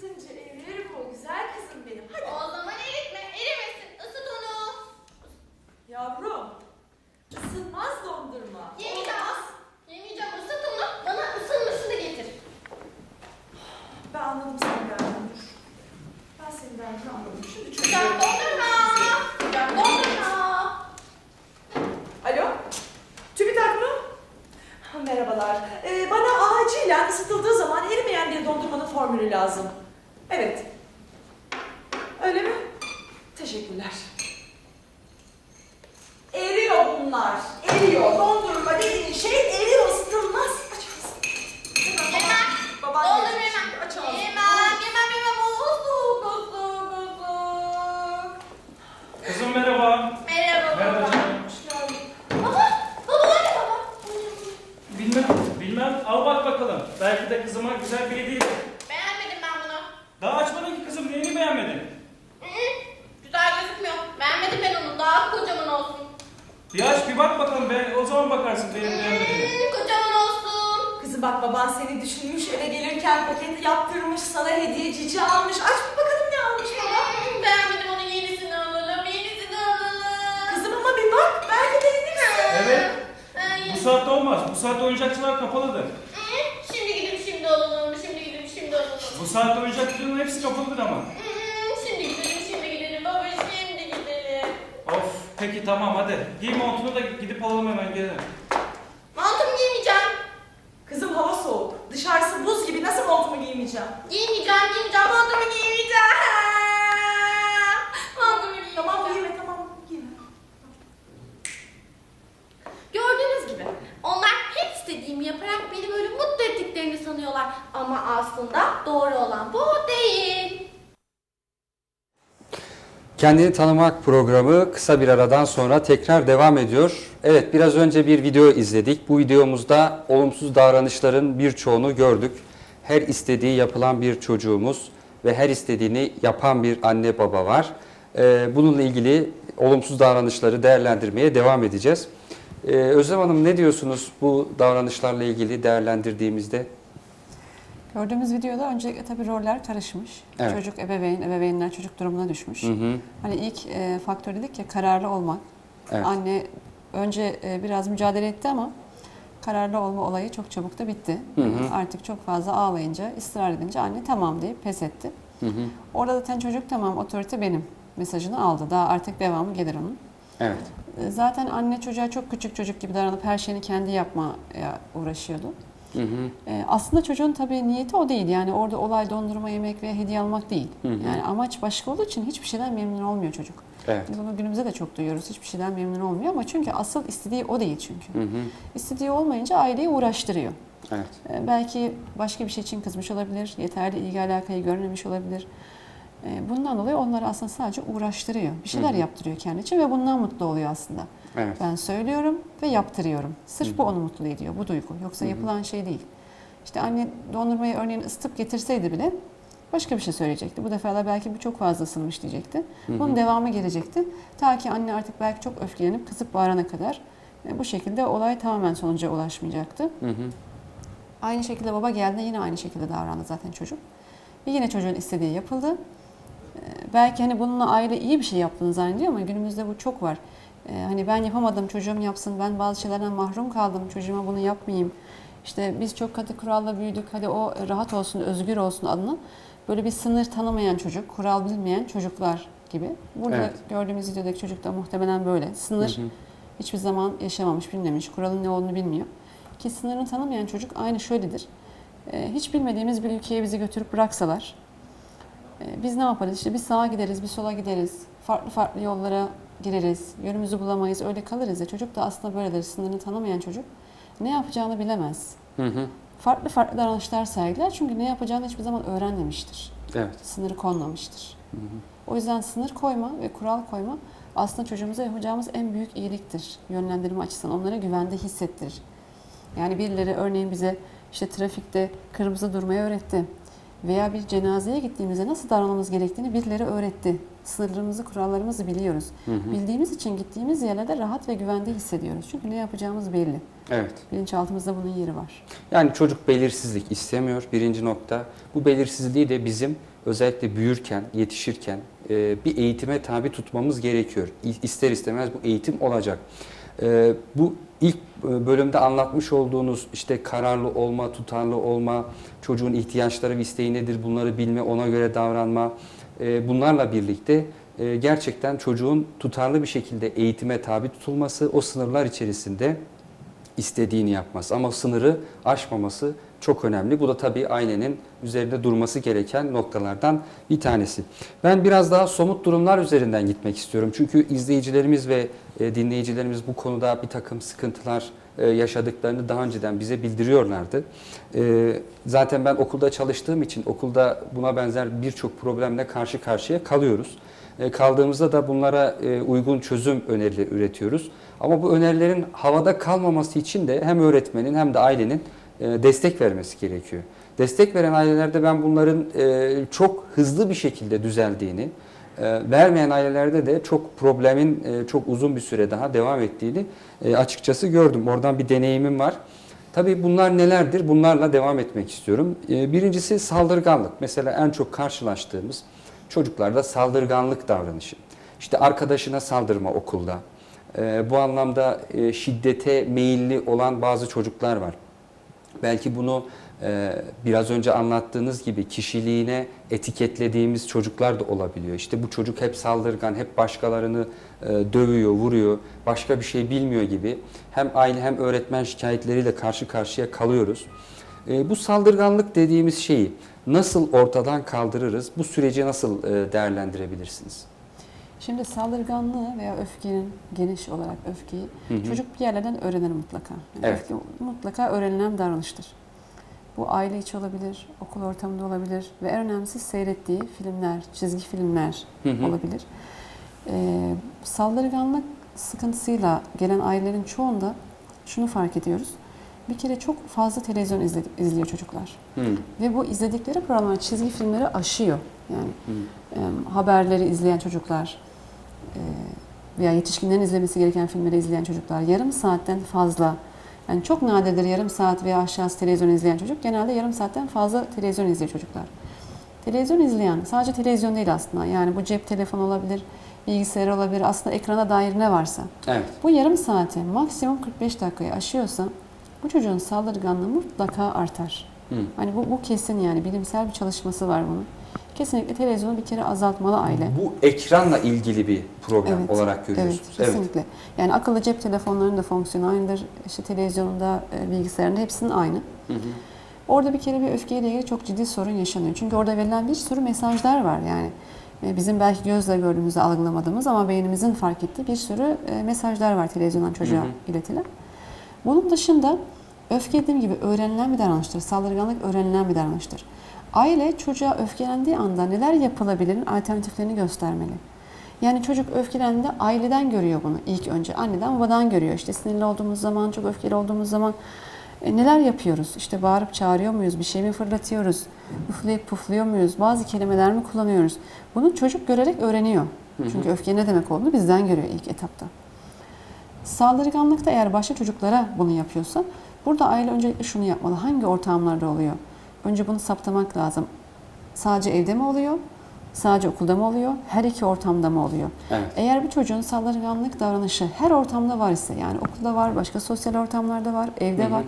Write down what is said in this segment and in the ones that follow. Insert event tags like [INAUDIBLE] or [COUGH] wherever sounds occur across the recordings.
ısıtınca erir bu güzel kızım benim. Hadi. O zaman eritme. Erimesin. Isıt onu. Yavrum ısınmaz dondurma. Yemeyeceğim. Olmaz. Yemeyeceğim. Isıt onu. Bana ısınmışını getir. Ben anladım derdini dur. Ben senin derdini anladım. Şimdi çocuğu... Sıcak dondurma. Sıcak dondurma. Alo? TÜBİTAK mı? Ha, Merhabalar. Ee, bana acilen ısıtıldığı zaman erimeyen bir dondurmanın formülü lazım. Evet. Öyle mi? Teşekkürler. Eriyor bunlar. Eriyor. Dondurma dediğin şey eriyor, ısıtılmaz. Aç ağzını. Hemen Yemem. baban- baban Dondurma gelecek yemem. şimdi. Aç ağzını. Yemem. Yemem yemem. O soğuk. O soğuk. O soğuk. Kızım merhaba. Merhaba Merhaba baba. canım. Hoş geldin. Baba. Baba o ne baba? Bilmem, bilmem. Al bak bakalım. Belki de kızıma güzel bir hediye. Beğenmedim ben bunu. Daha açmadın ki kızım. Neyini beğenmedin? Hı hı. Güzel gözükmüyor. Beğenmedim ben onu. Daha kocaman olsun. Bir aç bir bak bakalım. Ben, o zaman bakarsın benim beğenmediğimi. Hı, kocaman olsun. Kızım bak baban seni düşünmüş eve gelirken paket yaptırmış sana hediye cici almış. Aç bir bakalım ne almış baba. Hı, Beğenmedim onun yenisini alalım. Yenisini alalım. Kızım ama bir bak belki beğenirsin. Evet. Ha, Bu yenisi- saatte olmaz. Bu saatte oyuncakçılar kapalıdır. Hı, Şimdi gidip şimdi alalım. Şimdi gidip şimdi alalım. Bu saatte oyuncakçıların hepsi kapalıdır ama. Hı, Şimdi gidelim şimdi gidelim. Baba şimdi gidelim. Of. Peki tamam hadi. Giy montunu da gidip alalım hemen gelelim. Mantımı giymeyeceğim. Kızım hava soğuk. Dışarısı buz gibi nasıl montumu giymeyeceğim? Giymeyeceğim, giymeyeceğim. Mantımı giymeyeceğim. Mantımı giymeyeceğim. Tamam giyme tamam giyme. Gördüğünüz gibi onlar her istediğimi yaparak beni böyle mutlu ettiklerini sanıyorlar. Ama aslında doğru olan bu değil. Kendini Tanımak programı kısa bir aradan sonra tekrar devam ediyor. Evet biraz önce bir video izledik. Bu videomuzda olumsuz davranışların birçoğunu gördük. Her istediği yapılan bir çocuğumuz ve her istediğini yapan bir anne baba var. Ee, Bununla ilgili olumsuz davranışları değerlendirmeye devam edeceğiz. Ee, Özlem Hanım ne diyorsunuz bu davranışlarla ilgili değerlendirdiğimizde? Gördüğümüz videoda öncelikle tabii roller karışmış. Evet. Çocuk ebeveyn, ebeveynler çocuk durumuna düşmüş. Hı hı. Hani ilk e, faktör dedik ya kararlı olmak. Evet. Anne önce e, biraz mücadele etti ama kararlı olma olayı çok çabuk da bitti. Hı hı. Artık çok fazla ağlayınca, ısrar edince anne tamam deyip pes etti. Hı hı. Orada zaten çocuk tamam otorite benim mesajını aldı. Daha artık devamı gelir onun. Evet. E, Zaten anne çocuğa çok küçük çocuk gibi davranıp her şeyini kendi yapmaya uğraşıyordu. Hı hı. Ee, aslında çocuğun tabii niyeti o değil. Yani orada olay dondurma yemek ve hediye almak değil. Hı hı. Yani amaç başka olduğu için hiçbir şeyden memnun olmuyor çocuk. Evet. Bunu günümüzde de çok duyuyoruz. Hiçbir şeyden memnun olmuyor ama çünkü asıl istediği o değil çünkü. Hı hı. İstediği olmayınca aileyi uğraştırıyor. Evet. Ee, belki başka bir şey için kızmış olabilir. Yeterli ilgi alakayı görmemiş olabilir. Ee, bundan dolayı onları aslında sadece uğraştırıyor. Bir şeyler Hı hı. yaptırıyor kendi için ve bundan mutlu oluyor aslında. Evet. Ben söylüyorum ve yaptırıyorum. Sırf Hı bu onu mutlu ediyor, bu duygu. Yoksa Hı yapılan şey değil. İşte anne dondurmayı örneğin ısıtıp getirseydi bile başka bir şey söyleyecekti. Bu defa da belki bu çok fazla ısınmış diyecekti. Bunun devamı gelecekti. Ta ki anne artık belki çok öfkelenip kızıp bağırana kadar e, bu şekilde olay tamamen sonuca ulaşmayacaktı. Hı hı. Aynı şekilde baba geldiğinde yine aynı şekilde davrandı zaten çocuk. Ve yine çocuğun istediği yapıldı. Ee, Belki hani bununla aile iyi bir şey yaptığını zannediyor ama günümüzde bu çok var. Ee, Hani ben yapamadım çocuğum yapsın, ben bazı şeylerden mahrum kaldım, çocuğuma bunu yapmayayım. İşte biz çok katı kuralla büyüdük, hadi o rahat olsun, özgür olsun adına. Böyle bir sınır tanımayan çocuk, kural bilmeyen çocuklar gibi. Burada Evet. gördüğümüz videodaki çocuk da muhtemelen böyle. Sınır Hı hı. hiçbir zaman yaşamamış, bilmemiş, kuralın ne olduğunu bilmiyor. Ki sınırını tanımayan çocuk aynı şöyledir. Ee, hiç bilmediğimiz bir ülkeye bizi götürüp bıraksalar, e, biz ne yaparız? İşte bir sağa gideriz, bir sola gideriz. Farklı farklı yollara gireriz, yönümüzü bulamayız, öyle kalırız ya. Çocuk da aslında böyledir. Sınırını tanımayan çocuk ne yapacağını bilemez. Hı hı. Farklı farklı davranışlar sergiler çünkü ne yapacağını hiçbir zaman öğrenmemiştir. Evet. Sınırı konmamıştır. O yüzden sınır koyma ve kural koyma aslında çocuğumuza yapacağımız en büyük iyiliktir. Yönlendirme açısından onlara güvende hissettirir. Yani birileri örneğin bize işte trafikte kırmızı durmayı öğretti. Veya bir cenazeye gittiğimizde nasıl davranmamız gerektiğini birileri öğretti. Sınırlarımızı, kurallarımızı biliyoruz. Bildiğimiz için gittiğimiz yerlerde rahat ve güvende hissediyoruz. Çünkü ne yapacağımız belli. Evet. Bilinçaltımızda bunun yeri var. Yani çocuk belirsizlik istemiyor birinci nokta. Bu belirsizliği de bizim özellikle büyürken, yetişirken e, bir eğitime tabi tutmamız gerekiyor. İster istemez bu eğitim olacak. E, bu ilk e, bölümde anlatmış olduğunuz işte kararlı olma, tutarlı olma, çocuğun ihtiyaçları ve isteği nedir bunları bilme, ona göre davranma e, bunlarla birlikte e, gerçekten çocuğun tutarlı bir şekilde eğitime tabi tutulması, o sınırlar içerisinde istediğini yapması. Ama sınırı aşmaması çok önemli. Bu da tabii ailenin üzerinde durması gereken noktalardan bir tanesi. Ben biraz daha somut durumlar üzerinden gitmek istiyorum. Çünkü izleyicilerimiz ve e, dinleyicilerimiz bu konuda bir takım sıkıntılar e, yaşadıklarını daha önceden bize bildiriyorlardı. E, Zaten ben okulda çalıştığım için okulda buna benzer birçok problemle karşı karşıya kalıyoruz. Kaldığımızda da bunlara uygun çözüm önerileri üretiyoruz. Ama bu önerilerin havada kalmaması için de hem öğretmenin hem de ailenin destek vermesi gerekiyor. Destek veren ailelerde ben bunların e, çok hızlı bir şekilde düzeldiğini, e, vermeyen ailelerde de çok problemin e, çok uzun bir süre daha devam ettiğini e, açıkçası gördüm. Oradan bir deneyimim var. Tabii bunlar nelerdir? Bunlarla devam etmek istiyorum. E, Birincisi saldırganlık. Mesela en çok karşılaştığımız çocuklarda saldırganlık davranışı. İşte arkadaşına saldırma okulda. E, Bu anlamda e, şiddete meyilli olan bazı çocuklar var. Belki bunu e, biraz önce anlattığınız gibi kişiliğine etiketlediğimiz çocuklar da olabiliyor. İşte bu çocuk hep saldırgan, hep başkalarını e, dövüyor, vuruyor, başka bir şey bilmiyor gibi hem aile hem öğretmen şikayetleriyle karşı karşıya kalıyoruz. E, bu saldırganlık dediğimiz şeyi nasıl ortadan kaldırırız? Bu süreci nasıl e, değerlendirebilirsiniz? Şimdi saldırganlığı veya öfkenin geniş olarak öfkeyi Hı hı. çocuk bir yerlerden öğrenir mutlaka. Yani Evet. öfke mutlaka öğrenilen davranıştır. Bu aile içi olabilir, okul ortamında olabilir ve en önemlisi seyrettiği filmler, çizgi filmler Hı hı. olabilir. Ee, saldırganlık sıkıntısıyla gelen ailelerin çoğunda şunu fark ediyoruz. Bir kere çok fazla televizyon izledi- izliyor çocuklar. Hı. Ve bu izledikleri programlar çizgi filmleri aşıyor. Yani Hı. e, haberleri izleyen çocuklar veya yetişkinlerin izlemesi gereken filmleri izleyen çocuklar yarım saatten fazla yani çok nadirdir yarım saat veya aşağısı televizyon izleyen çocuk. Genelde yarım saatten fazla televizyon izliyor çocuklar. Televizyon izleyen sadece televizyon değil aslında. Yani bu cep telefonu olabilir, bilgisayar olabilir. Aslında ekrana dair ne varsa. Evet. Bu yarım saate maksimum 45 dakikayı aşıyorsa bu çocuğun saldırganlığı mutlaka artar. Hı. Hani bu, bu kesin yani bilimsel bir çalışması var bunun. Kesinlikle televizyonu bir kere azaltmalı aile. Bu ekranla ilgili bir problem Evet, olarak görüyorsunuz. Evet, kesinlikle. Yani akıllı cep telefonlarının da fonksiyonu aynıdır. İşte televizyonunda, e, bilgisayarında hepsinin aynı. Hı hı. Orada bir kere bir öfkeyle ilgili çok ciddi sorun yaşanıyor. Çünkü orada verilen bir sürü mesajlar var yani. E, Bizim belki gözle gördüğümüzde algılamadığımız ama beynimizin fark ettiği bir sürü e, mesajlar var televizyondan çocuğa Hı hı. iletilen. Bunun dışında öfke dediğim gibi öğrenilen bir davranıştır. Saldırganlık öğrenilen bir davranıştır. Aile çocuğa öfkelendiği anda neler yapılabilirin alternatiflerini göstermeli. Yani çocuk öfkelendiğinde aileden görüyor bunu ilk önce. Anneden babadan görüyor. İşte sinirli olduğumuz zaman, çok öfkeli olduğumuz zaman e, neler yapıyoruz? İşte bağırıp çağırıyor muyuz? Bir şey mi fırlatıyoruz? Üfleyip pufluyor muyuz? Bazı kelimeler mi kullanıyoruz? Bunu çocuk görerek öğreniyor. Çünkü öfke ne demek olduğunu bizden görüyor ilk etapta. Saldırganlıkta eğer başka çocuklara bunu yapıyorsa burada aile öncelikle şunu yapmalı. Hangi ortamlarda oluyor? Önce bunu saptamak lazım. Sadece evde mi oluyor? Sadece okulda mı oluyor? Her iki ortamda mı oluyor? Evet. Eğer bir çocuğun saldırganlık davranışı her ortamda var ise yani okulda var, başka sosyal ortamlarda var, evde Hı hı. var.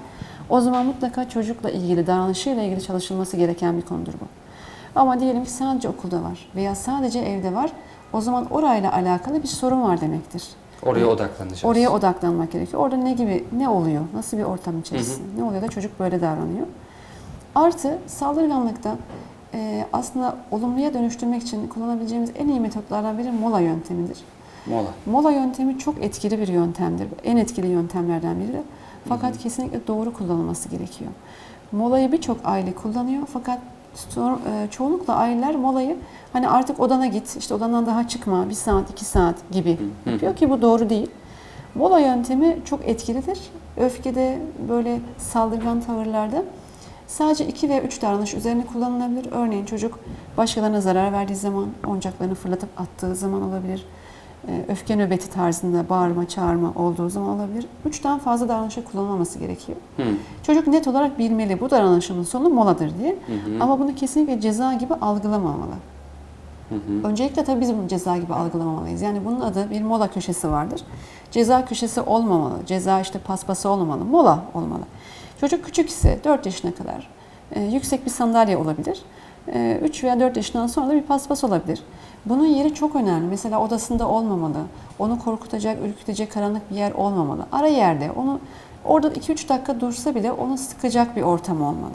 O zaman mutlaka çocukla ilgili, davranışıyla ilgili çalışılması gereken bir konudur bu. Ama diyelim ki sadece okulda var veya sadece evde var. O zaman orayla alakalı bir sorun var demektir. Oraya odaklanacağız. Oraya odaklanmak gerekiyor. Orada ne gibi, ne oluyor? Nasıl bir ortam içerisinde? Ne oluyor da çocuk böyle davranıyor? Artı saldırganlıkta e, aslında olumluya dönüştürmek için kullanabileceğimiz en iyi metotlardan biri mola yöntemidir. Mola. Mola yöntemi çok etkili bir yöntemdir. En etkili yöntemlerden biri. Fakat kesinlikle doğru kullanılması gerekiyor. Molayı birçok aile kullanıyor fakat e, çoğunlukla aileler molayı hani artık odana git, işte odandan daha çıkma, bir saat, iki saat gibi yapıyor ki bu doğru değil. Mola yöntemi çok etkilidir. Öfkede böyle saldırgan tavırlarda sadece iki veya üç davranış üzerine kullanılabilir. Örneğin çocuk başkalarına zarar verdiği zaman, oyuncaklarını fırlatıp attığı zaman olabilir. Ee, Öfke nöbeti tarzında bağırma, çağırma olduğu zaman olabilir. Üçten fazla davranışa kullanılmaması gerekiyor. Hı. Çocuk net olarak bilmeli bu davranışımın sonu moladır diye. Hı hı. Ama bunu kesinlikle ceza gibi algılamamalı. Hı hı. Öncelikle tabii biz bunu ceza gibi algılamamalıyız. Yani bunun adı bir mola köşesi vardır. Ceza köşesi olmamalı. Ceza işte paspası olmamalı. Mola olmalı. Çocuk küçük ise 4 yaşına kadar e, yüksek bir sandalye olabilir. 3 veya 4 yaşından sonra da bir paspas olabilir. Bunun yeri çok önemli. Mesela odasında olmamalı. Onu korkutacak, ürkütecek karanlık bir yer olmamalı. Ara yerde onu orada 2-3 dakika dursa bile onu sıkacak bir ortam olmalı.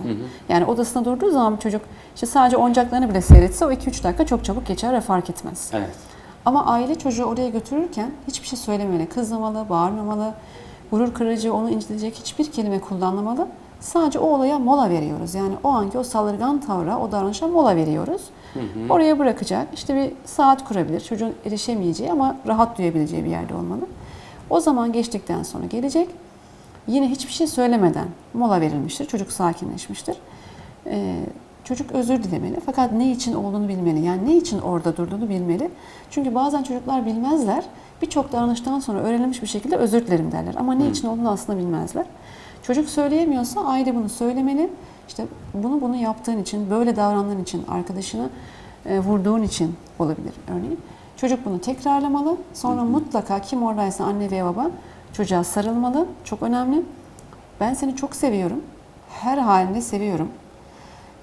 Yani odasında durduğu zaman bir çocuk işte sadece oyuncaklarını bile seyretse o 2-3 dakika çok çabuk geçer ve fark etmez. Evet. Ama aile çocuğu oraya götürürken hiçbir şey söylememeli, kızmamalı, bağırmamalı, gurur kırıcı, onu incitecek hiçbir kelime kullanmamalı. Sadece o olaya mola veriyoruz. Yani o anki o saldırgan tavra, o davranışa mola veriyoruz. Oraya bırakacak. İşte bir saat kurabilir. Çocuğun erişemeyeceği ama rahat duyabileceği bir yerde olmalı. O zaman geçtikten sonra gelecek. Yine hiçbir şey söylemeden mola verilmiştir. Çocuk sakinleşmiştir. Ee, çocuk özür dilemeli. Fakat ne için olduğunu bilmeli. Yani ne için orada durduğunu bilmeli. Çünkü bazen çocuklar bilmezler. Birçok davranıştan sonra öğrenilmiş bir şekilde özür dilerim derler. Ama ne için olduğunu aslında bilmezler. Çocuk söyleyemiyorsa aile bunu söylemeli. İşte bunu bunu yaptığın için, böyle davrandığın için, arkadaşını e, vurduğun için olabilir örneğin. Çocuk bunu tekrarlamalı. Sonra mutlaka kim oradaysa anne veya baba çocuğa sarılmalı. Çok önemli. Ben seni çok seviyorum. Her halinde seviyorum.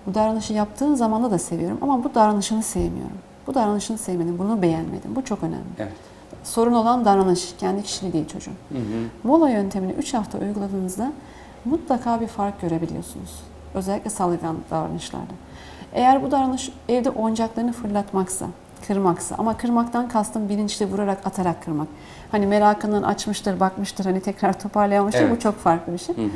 Bu davranışı yaptığın zamanda da seviyorum ama bu davranışını sevmiyorum. Bu davranışını sevmedim, bunu beğenmedim. Bu çok önemli. Evet. Sorun olan davranış, kendi kişiliği değil çocuğun. Hı hı. Mola yöntemini 3 hafta uyguladığınızda mutlaka bir fark görebiliyorsunuz. Özellikle saldırgan davranışlarda. Eğer bu davranış evde oyuncaklarını fırlatmaksa, kırmaksa ama kırmaktan kastım bilinçli vurarak atarak kırmak. Hani merakından açmıştır, bakmıştır, hani tekrar toparlayamamıştır. Evet. Bu çok farklı bir şey. Hı hı.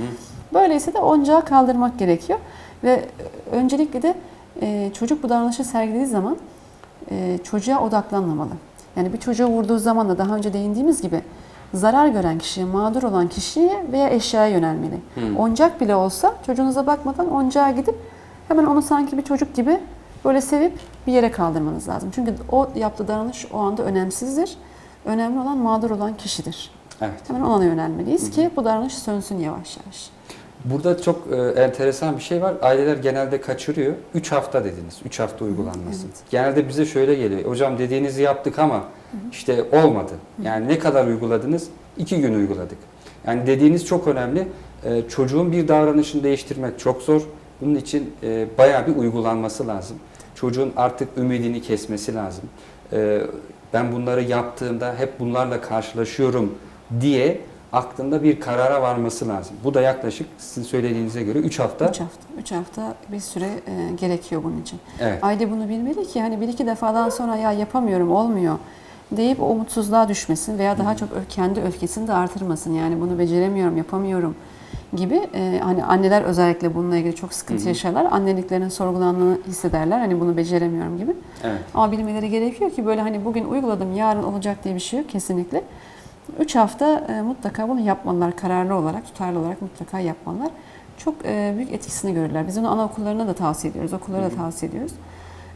Böyleyse de oyuncağı kaldırmak gerekiyor. Ve öncelikle de e, çocuk bu davranışı sergilediği zaman e, çocuğa odaklanmamalı. Yani bir çocuğa vurduğu zaman da daha önce değindiğimiz gibi zarar gören kişiye, mağdur olan kişiye veya eşyaya yönelmeli. Hmm. Oyuncak bile olsa çocuğunuza bakmadan oyuncağa gidip hemen onu sanki bir çocuk gibi böyle sevip bir yere kaldırmanız lazım. Çünkü o yaptığı davranış o anda önemsizdir. Önemli olan mağdur olan kişidir. Evet. Hemen ona yönelmeliyiz ki bu davranış sönsün yavaş yavaş. Burada çok e, enteresan bir şey var. Aileler genelde kaçırıyor. 3 hafta dediniz. 3 hafta uygulanması. evet. Genelde bize şöyle geliyor. Hocam dediğinizi yaptık ama işte olmadı. Yani ne kadar uyguladınız? 2 gün uyguladık. Yani dediğiniz çok önemli. E, çocuğun bir davranışını değiştirmek çok zor. Bunun için e, bayağı bir uygulanması lazım. Çocuğun artık ümidini kesmesi lazım. E, ben bunları yaptığımda hep bunlarla karşılaşıyorum diye aklında bir karara varması lazım. Bu da yaklaşık sizin söylediğinize göre 3 hafta. 3 hafta. 3 hafta bir süre e, gerekiyor bunun için. Evet. Aile bunu bilmeli ki hani bir iki defadan sonra ya yapamıyorum olmuyor deyip o umutsuzluğa düşmesin veya daha çok kendi öfkesini de artırmasın. Yani bunu beceremiyorum, yapamıyorum gibi e, hani anneler özellikle bununla ilgili çok sıkıntı yaşarlar. Anneliklerinin sorgulandığını hissederler. Hani bunu beceremiyorum gibi. Evet. Ama bilmeleri gerekiyor ki böyle hani bugün uyguladım yarın olacak diye bir şey yok kesinlikle. 3 hafta e, mutlaka bunu yapmalılar. Kararlı olarak, tutarlı olarak mutlaka yapmalılar. Çok e, büyük etkisini görürler. Biz onu anaokullarına da tavsiye ediyoruz, okullara da tavsiye ediyoruz.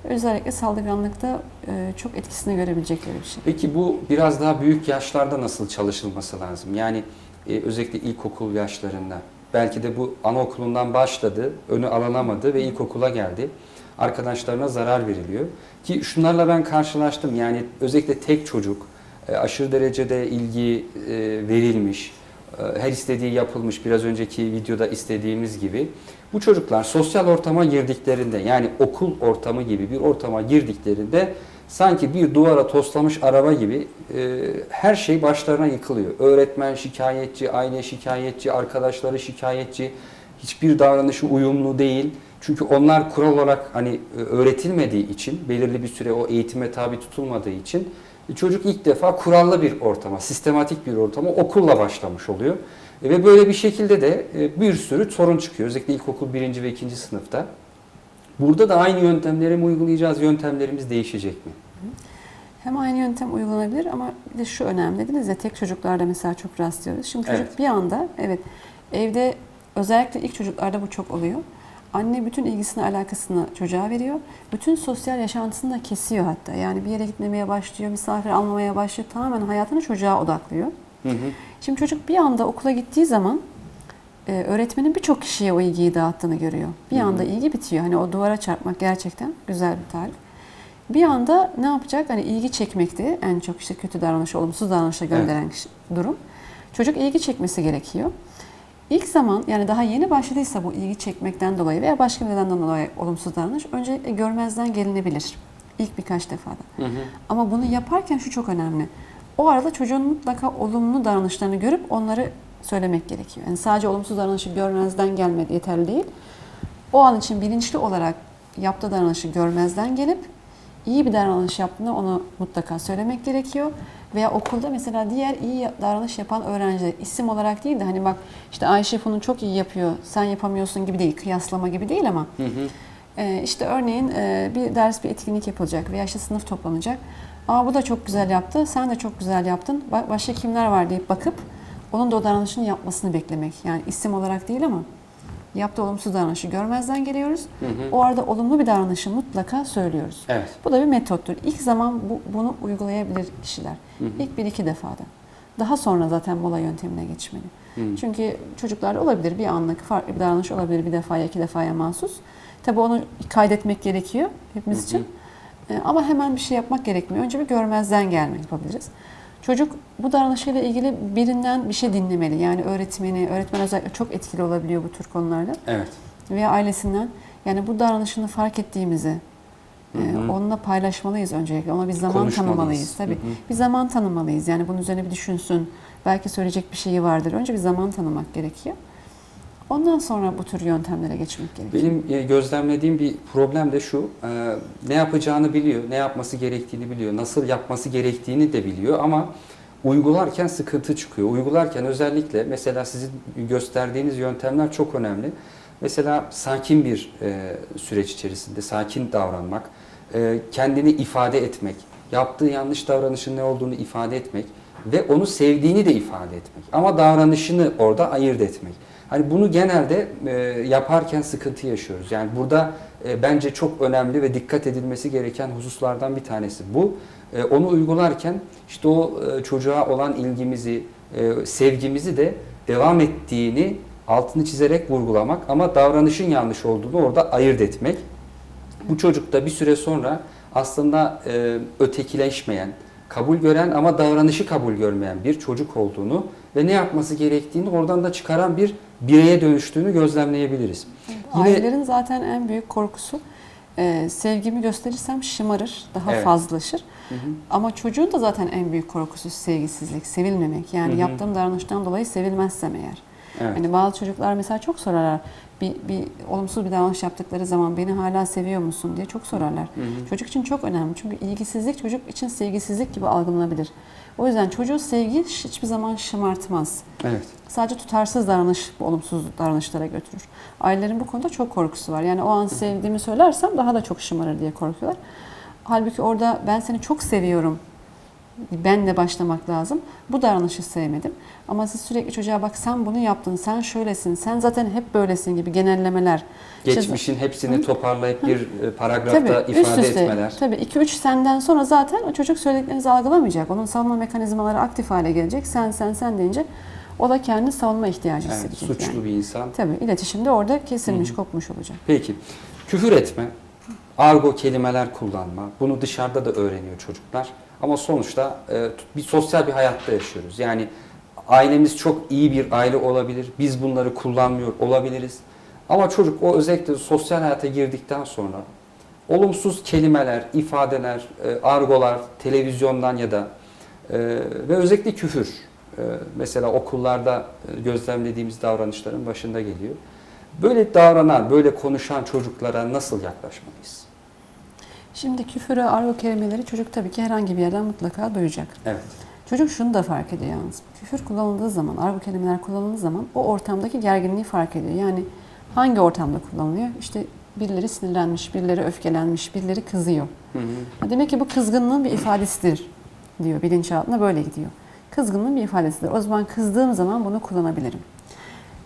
Özellikle saldırganlıkta e, çok etkisini görebilecekleri bir şey. Peki bu biraz daha büyük yaşlarda nasıl çalışılması lazım? Yani e, özellikle ilkokul yaşlarında. Belki de bu anaokulundan başladı, önü alınamadı ve ilkokula geldi. Arkadaşlarına zarar veriliyor. Ki şunlarla ben karşılaştım. Yani özellikle tek çocuk, e, aşırı derecede ilgi e, verilmiş, e, her istediği yapılmış biraz önceki videoda istediğimiz gibi. Bu çocuklar sosyal ortama girdiklerinde yani okul ortamı gibi bir ortama girdiklerinde sanki bir duvara toslamış araba gibi e, her şey başlarına yıkılıyor. Öğretmen şikayetçi, aile şikayetçi, arkadaşları şikayetçi, hiçbir davranışı uyumlu değil. Çünkü onlar kural olarak hani öğretilmediği için, belirli bir süre o eğitime tabi tutulmadığı için Çocuk ilk defa kurallı bir ortama, sistematik bir ortama okulla başlamış oluyor. E, Ve böyle bir şekilde de e, bir sürü sorun çıkıyor. Özellikle ilkokul birinci ve ikinci sınıfta. Burada da aynı yöntemleri mi uygulayacağız, yöntemlerimiz değişecek mi? Hem aynı yöntem uygulanabilir ama bir de şu önemli dediniz ya tek çocuklarda mesela çok rastlıyoruz. Şimdi çocuk Evet. bir anda evet evde özellikle ilk çocuklarda bu çok oluyor. Anne bütün ilgisini alakasını çocuğa veriyor. Bütün sosyal yaşantısını da kesiyor hatta. Yani bir yere gitmemeye başlıyor, misafir almamaya başlıyor. Tamamen hayatını çocuğa odaklıyor. Hı hı. Şimdi çocuk bir anda okula gittiği zaman e, öğretmenin birçok kişiye o ilgiyi dağıttığını görüyor. Bir Hı hı. anda ilgi bitiyor. Hani o duvara çarpmak gerçekten güzel bir tarif. Bir anda ne yapacak? Hani ilgi çekmekti. En çok işte kötü davranışa, olumsuz davranışa gönderen kişi- durum. Çocuk ilgi çekmesi gerekiyor. İlk zaman yani daha yeni başladıysa bu ilgi çekmekten dolayı veya başka bir nedenden dolayı olumsuz davranış öncelikle görmezden gelinebilir. İlk birkaç defada. Hı hı. Ama bunu yaparken şu çok önemli. O arada çocuğun mutlaka olumlu davranışlarını görüp onları söylemek gerekiyor. Yani sadece olumsuz davranışı görmezden gelmek yeterli değil. O an için bilinçli olarak yaptığı davranışı görmezden gelip iyi bir davranış yaptığında onu mutlaka söylemek gerekiyor. Veya okulda mesela diğer iyi davranış yapan öğrenciler isim olarak değil de hani bak işte Ayşe bunu çok iyi yapıyor sen yapamıyorsun gibi değil kıyaslama gibi değil ama Hı hı. ee, işte örneğin e, bir ders bir etkinlik yapılacak veya işte sınıf toplanacak. Aa bu da çok güzel yaptı, sen de çok güzel yaptın. Ba- Başka kimler var deyip bakıp onun da o davranışını yapmasını beklemek. Yani isim olarak değil ama yaptığı olumsuz davranışı görmezden geliyoruz. Hı hı. O arada olumlu bir davranışı mutlaka söylüyoruz. Evet. Bu da bir metottur. İlk zaman bu, bunu uygulayabilir kişiler. Hı hı. İlk bir iki defada. Daha sonra zaten mola yöntemine geçmeli. Hı. Çünkü çocuklarda olabilir bir anlık farklı bir davranış olabilir bir defaya iki defaya mahsus. Tabii onu kaydetmek gerekiyor hepimiz Hı hı. için. Ee, Ama hemen bir şey yapmak gerekmiyor. Önce bir görmezden gelme yapabiliriz. Çocuk bu davranışıyla ilgili birinden bir şey dinlemeli. Yani öğretmeni, öğretmen özellikle çok etkili olabiliyor bu tür konularda. Evet. Veya ailesinden. Yani bu davranışını fark ettiğimizi e, Hı hı. onunla paylaşmalıyız öncelikle. Ona bir zaman tanımalıyız. Tabii. Hı hı. Bir zaman tanımalıyız. Yani bunun üzerine bir düşünsün. Belki söyleyecek bir şeyi vardır. Önce bir zaman tanımak gerekiyor. Ondan sonra bu tür yöntemlere geçmek gerekiyor. Benim e, gözlemlediğim bir problem de şu, e, ne yapacağını biliyor, ne yapması gerektiğini biliyor, nasıl yapması gerektiğini de biliyor ama uygularken sıkıntı çıkıyor. Uygularken özellikle mesela sizin gösterdiğiniz yöntemler çok önemli. Mesela sakin bir e, süreç içerisinde sakin davranmak, kendini ifade etmek, yaptığı yanlış davranışın ne olduğunu ifade etmek ve onu sevdiğini de ifade etmek. Ama davranışını orada ayırt etmek. Hani bunu genelde e, yaparken sıkıntı yaşıyoruz. Yani burada e, bence çok önemli ve dikkat edilmesi gereken hususlardan bir tanesi bu. E, onu uygularken işte o e, çocuğa olan ilgimizi, e, sevgimizi de devam ettiğini altını çizerek vurgulamak ama davranışın yanlış olduğunu orada ayırt etmek. Bu çocuk da bir süre sonra aslında e, ötekileşmeyen, kabul gören ama davranışı kabul görmeyen bir çocuk olduğunu ve ne yapması gerektiğini oradan da çıkaran bir bireye dönüştüğünü gözlemleyebiliriz. Yine Ailelerin zaten en büyük korkusu e, sevgimi gösterirsem şımarır, daha Evet. fazlalaşır. Hı hı. Ama çocuğun da zaten en büyük korkusu sevgisizlik, sevilmemek. Yani Hı hı. yaptığım davranıştan dolayı sevilmezsem eğer. evet. Hani bazı çocuklar mesela çok sorarlar. Bir, bir olumsuz bir davranış yaptıkları zaman beni hala seviyor musun diye çok sorarlar. Hı hı. Çocuk için çok önemli. Çünkü ilgisizlik çocuk için sevgisizlik gibi algılanabilir. O yüzden çocuğu sevgi hiçbir zaman şımartmaz. Evet. Sadece tutarsız davranış olumsuz davranışlara götürür. Ailelerin bu konuda çok korkusu var. Yani o an sevdiğimi söylersem daha da çok şımarır diye korkuyorlar. Halbuki orada ben seni çok seviyorum. Benle başlamak lazım. Bu davranışı sevmedim. Ama siz sürekli çocuğa bak sen bunu yaptın, sen şöylesin, sen zaten hep böylesin gibi genellemeler. İşte- Geçmişin hepsini toparlayıp bir e, paragrafta Tabii, üst ifade üste. etmeler. Tabii 2-3 senden sonra zaten o çocuk söylediklerinizi algılamayacak. Onun savunma mekanizmaları aktif hale gelecek. Sen sen sen deyince o da kendi savunma ihtiyacı Evet, hissedecek. suçlu yani. bir insan. Tabii iletişimde orada kesilmiş, kopmuş olacak. Peki. Küfür etme, argo kelimeler kullanma. Bunu dışarıda da öğreniyor çocuklar. Ama sonuçta e, bir sosyal bir hayatta yaşıyoruz. Yani ailemiz çok iyi bir aile olabilir. Biz bunları kullanmıyor olabiliriz. Ama çocuk o özellikle sosyal hayata girdikten sonra olumsuz kelimeler, ifadeler, e, argolar televizyondan ya da e, ve özellikle küfür e, mesela okullarda e, gözlemlediğimiz davranışların başında geliyor. Böyle davranan, böyle konuşan çocuklara nasıl yaklaşmalıyız? Şimdi küfürü, argo kelimeleri çocuk tabii ki herhangi bir yerden mutlaka duyacak. Evet. Çocuk şunu da fark ediyor yalnız. Küfür kullanıldığı zaman, argo kelimeler kullanıldığı zaman o ortamdaki gerginliği fark ediyor. Yani hangi ortamda kullanılıyor? İşte birileri sinirlenmiş, birileri öfkelenmiş, birileri kızıyor. Hı hı. Demek ki bu kızgınlığın bir ifadesidir diyor. Bilinçaltına böyle gidiyor. Kızgınlığın bir ifadesidir. O zaman kızdığım zaman bunu kullanabilirim.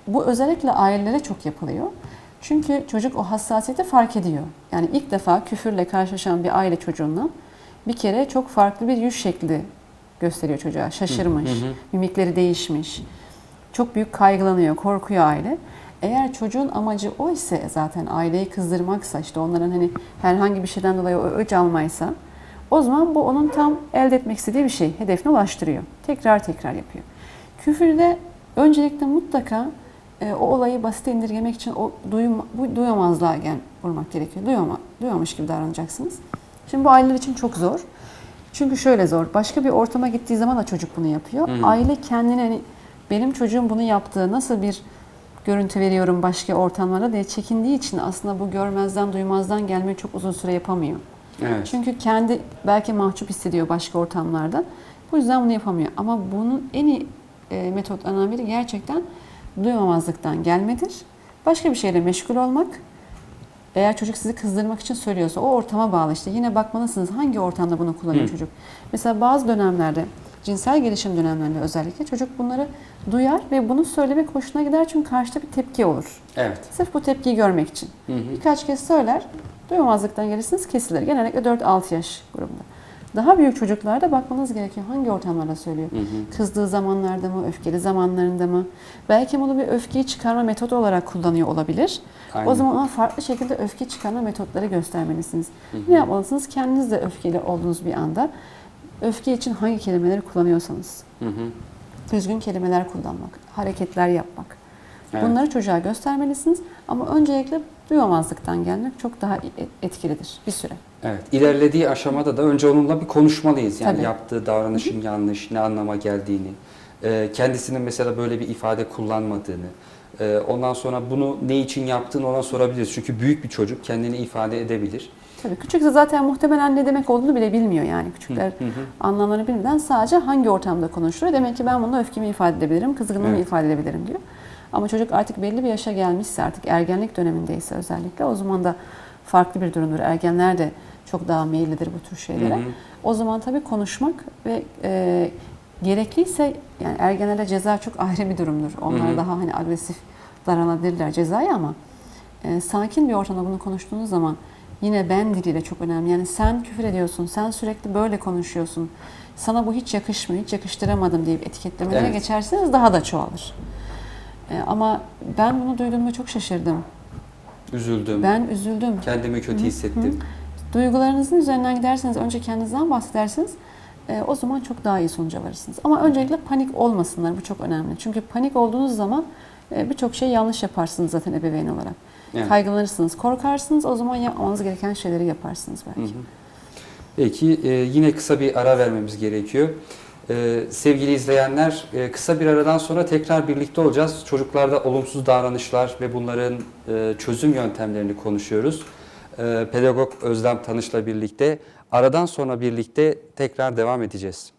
Bu özellikle ailelere çok yapılıyor. Çünkü çocuk o hassasiyeti fark ediyor. Yani ilk defa küfürle karşılaşan bir aile çocuğundan bir kere çok farklı bir yüz şekli gösteriyor çocuğa. Şaşırmış, Hı hı. mimikleri değişmiş. Çok büyük kaygılanıyor, korkuyor aile. Eğer çocuğun amacı o ise zaten aileyi kızdırmaksa işte onların hani herhangi bir şeyden dolayı o öç almaysa o zaman bu onun tam elde etmek istediği bir şey. Hedefine ulaştırıyor. Tekrar tekrar yapıyor. Küfürde öncelikle mutlaka e, o olayı basite indirgemek için o duyum, bu duyamazlığa gel, vurmak gerekiyor. Duyama, duyamamış gibi davranacaksınız. Şimdi bu aileler için çok zor. Çünkü şöyle zor. Başka bir ortama gittiği zaman da çocuk bunu yapıyor. Hı. Aile kendine hani benim çocuğum bunu yaptığı nasıl bir görüntü veriyorum başka ortamlara diye çekindiği için aslında bu görmezden duymazdan gelmeyi çok uzun süre yapamıyor. Evet. Çünkü kendi belki mahcup hissediyor başka ortamlarda. Bu yüzden bunu yapamıyor. Ama bunun en iyi e, metotlarından biri gerçekten duymamazlıktan gelmedir. Başka bir şeyle meşgul olmak. Eğer çocuk sizi kızdırmak için söylüyorsa o ortama bağlı işte. Yine bakmalısınız hangi ortamda bunu kullanıyor Hı. çocuk. Mesela bazı dönemlerde cinsel gelişim dönemlerinde özellikle çocuk bunları duyar ve bunu söylemek hoşuna gider çünkü karşıda bir tepki olur. Evet. Sırf bu tepkiyi görmek için. Hı hı. Birkaç kez söyler, duymamazlıktan gelirsiniz kesilir. Genellikle 4-6 yaş grubunda. Daha büyük çocuklarda bakmanız gerekiyor hangi ortamlarda söylüyor. Hı hı. Kızdığı zamanlarda mı, öfkeli zamanlarında mı? Belki bunu bir öfkeyi çıkarma metodu olarak kullanıyor olabilir. Aynen. O zaman ona farklı şekilde öfke çıkarma metotları göstermelisiniz. Hı hı. Ne yapmalısınız? Kendiniz de öfkeli olduğunuz bir anda öfke için hangi kelimeleri kullanıyorsanız. Hı hı. Düzgün kelimeler kullanmak, hareketler yapmak. Evet. Bunları çocuğa göstermelisiniz ama öncelikle duyamazlıktan gelmek çok daha e- etkilidir bir süre. Evet. İlerlediği aşamada da önce onunla bir konuşmalıyız. Yani Tabii. yaptığı davranışın yanlış, ne anlama geldiğini, e, kendisinin mesela böyle bir ifade kullanmadığını, e, ondan sonra bunu ne için yaptığını ona sorabiliriz. Çünkü büyük bir çocuk kendini ifade edebilir. Tabii küçükse zaten muhtemelen ne demek olduğunu bile bilmiyor yani. Küçükler Hı hı. anlamlarını bilmeden sadece hangi ortamda konuşuyor. Demek ki ben bununla öfkemi ifade edebilirim, kızgınlığımı Evet. ifade edebilirim diyor. Ama çocuk artık belli bir yaşa gelmişse artık ergenlik dönemindeyse özellikle o zaman da farklı bir durumdur. Ergenler de çok daha meyillidir bu tür şeylere. Hı hı. O zaman tabii konuşmak ve e, gerekliyse yani ergenlere ceza çok [LAUGHS] ayrı bir durumdur. Onlar Hı hı. daha hani agresif davranabilirler cezaya ama e, sakin bir ortamda bunu konuştuğunuz zaman yine ben diliyle çok önemli. Yani sen küfür ediyorsun, sen sürekli böyle konuşuyorsun. Sana bu hiç yakışmıyor, hiç yakıştıramadım deyip etiketlemelere Evet. geçerseniz daha da çoğalır. E, ama ben bunu duyduğumda çok şaşırdım. Üzüldüm, Ben üzüldüm. kendimi kötü hissettim. Duygularınızın üzerinden giderseniz, önce kendinizden bahsederseniz e, o zaman çok daha iyi sonuca varırsınız. Ama öncelikle panik olmasınlar, bu çok önemli. Çünkü panik olduğunuz zaman e, birçok şey yanlış yaparsınız zaten ebeveyn olarak. Evet. Kaygılanırsınız, korkarsınız, o zaman yapmanız gereken şeyleri yaparsınız belki. Hı hı. Peki e, yine kısa bir ara vermemiz gerekiyor. E, sevgili izleyenler e, kısa bir aradan sonra tekrar birlikte olacağız. Çocuklarda olumsuz davranışlar ve bunların e, çözüm yöntemlerini konuşuyoruz. E, pedagog Özlem Tanış'la birlikte aradan sonra birlikte tekrar devam edeceğiz.